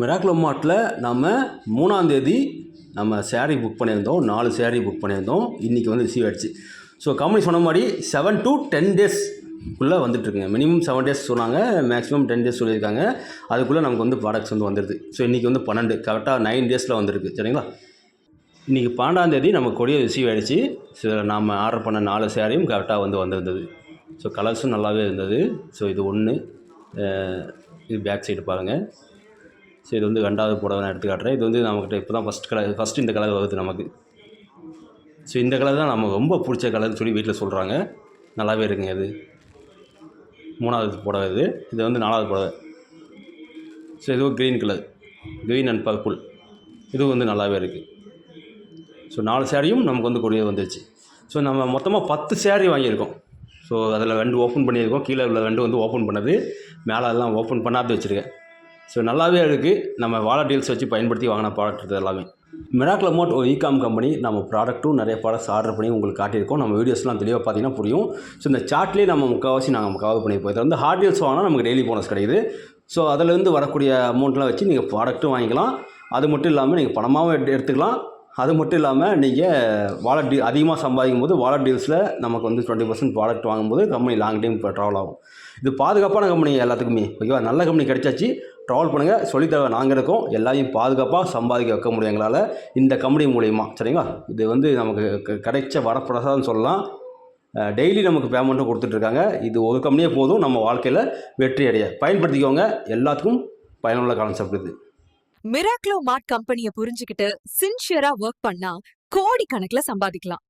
மிராக்லோ மார்ட்டில் நம்ம மூணாந்தேதி நம்ம சேரீ புக் பண்ணியிருந்தோம். நாலு சேரீ புக் பண்ணியிருந்தோம். இன்றைக்கி வந்து ரிசீவ் ஆகிடுச்சு ஸோ கம்பெனி சொன்ன மாதிரி செவன் டு டென் டேஸ் குள்ளே வந்துட்டுருக்குங்க. மினிமம் செவன் டேஸ் சொன்னாங்க. மேக்ஸிமம் டென் டேஸ் சொல்லியிருக்காங்க. அதுக்குள்ளே நமக்கு வந்து ப்ராடக்ட்ஸ் வந்து வந்துடுது ஸோ இன்றைக்கி வந்து பன்னெண்டு. கரெக்டாக நைன் டேஸில் வந்திருக்கு. சரிங்களா? இன்றைக்கி பன்னெண்டாந்தேதி நம்ம கொடியை ரிசீவ் ஆகிடுச்சு ஸோ நாம் ஆர்டர் பண்ண நாலு சேரீயும் கரெக்டாக வந்து வந்திருந்தது. ஸோ கலர்ஸும் நல்லாவே இருந்தது. ஸோ இது ஒன்று இது பேக் சைடு பாருங்கள் ஸோ இது வந்து ரெண்டாவது புடவை நான் எடுத்து காட்டுறேன். இது வந்து நம்மக்கிட்ட இப்போ தான் ஃபஸ்ட் கலர் ஃபஸ்ட்டு இந்த கலர் வருது நமக்கு. ஸோ இந்த கலர் தான் நமக்கு ரொம்ப பிடிச்ச கலர்னு சொல்லி வீட்டில் சொல்கிறாங்க நல்லாவே இருக்குங்க இது. மூணாவது புடவை இது. இது வந்து நாலாவது புடவை. ஸோ இதுவும் green colour green and purple இதுவும் வந்து நல்லாவே இருக்குது ஸோ நாலு சேரீயும் நமக்கு வந்து கொடியே வந்துருச்சு. ஸோ நம்ம மொத்தமாக பத்து சேரீ வாங்கியிருக்கோம். ஸோ அதில் ரெண்டு ஓப்பன் பண்ணியிருக்கோம். கீழே உள்ள ரெண்டு வந்து ஓப்பன் பண்ணது. மேலே எல்லாம் ஓப்பன் பண்ணாது வச்சுருக்கேன். ஸோ நல்லாவே இருக்குது நம்ம வாலட் டீல்ஸ் வச்சு பயன்படுத்தி வாங்கின ப்ராடக்ட் இது எல்லாமே. மிராக்கிள் அமௌண்ட் ஒரு இகாம் கம்பெனி நம்ம ப்ராடக்ட்டும் நிறைய ப்ராடக்ட்ஸ் ஆர்டர் பண்ணி உங்களுக்கு காட்டியிருக்கோம். நம்ம வீடியோஸ்லாம் தெளிவாக பார்த்தீங்கன்னா புரியும். ஸோ இந்த சார்ட்லேயே நம்ம முக்கால்வாசி நாங்கள் கவர் பண்ணி போய் வந்து ஹார்ட் டீல்ஸ் வாங்கினா நமக்கு டெய்லி போனஸ் கிடைக்குது. ஸோ அதிலேருந்து வரக்கூடிய அமௌண்ட்லாம் வச்சு நீங்கள் ப்ராடக்ட்டும் வாங்கிக்கலாம். அது மட்டும் இல்லாமல் நீங்கள் பணமாகவும் எடுத்து எடுத்துக்கலாம். அது மட்டும் இல்லாமல் நீங்கள் வாலட் டீ அதிகமாக சம்பாதிக்கும் போது வாலட் டீல்ஸில் நமக்கு வந்து டுவெண்ட்டி பர்சன்ட் ப்ராடக்ட் வாங்கும்போது கம்பெனி லாங் டைம் இப்போ ட்ராவல் ஆகும். இது பாதுகாப்பான கம்பெனி எல்லாத்துக்குமே. ஓகேவா நல்ல கம்பெனி கிடைச்சாச்சு. ட்ராவல் பண்ணுங்கள் சொல்லித்தர நாங்கள் இருக்கோம். எல்லாரையும் பாதுகாப்பாக சம்பாதிக்க வைக்க முடியும் எங்களால். இந்த கம்பெனி மூலயமா. சரிங்களா? இது வந்து நமக்கு க- கிடைச்ச வரப்பிரசாதம் சொல்லலாம். டெய்லி நமக்கு பேமெண்ட்டும் கொடுத்துட்ருக்காங்க இது ஒரு கம்பெனியே போதும். நம்ம வாழ்க்கையில் வெற்றி அடைய. பயன்படுத்திக்கோங்க. எல்லாத்துக்கும் பயனுள்ள கான்செப்ட் இது. மிராக்லோ மார்ட் கம்பெனிய புரிஞ்சுக்கிட்டு சின்சியரா ஒர்க் பண்ணா கோடி கணக்குல சம்பாதிக்கலாம்.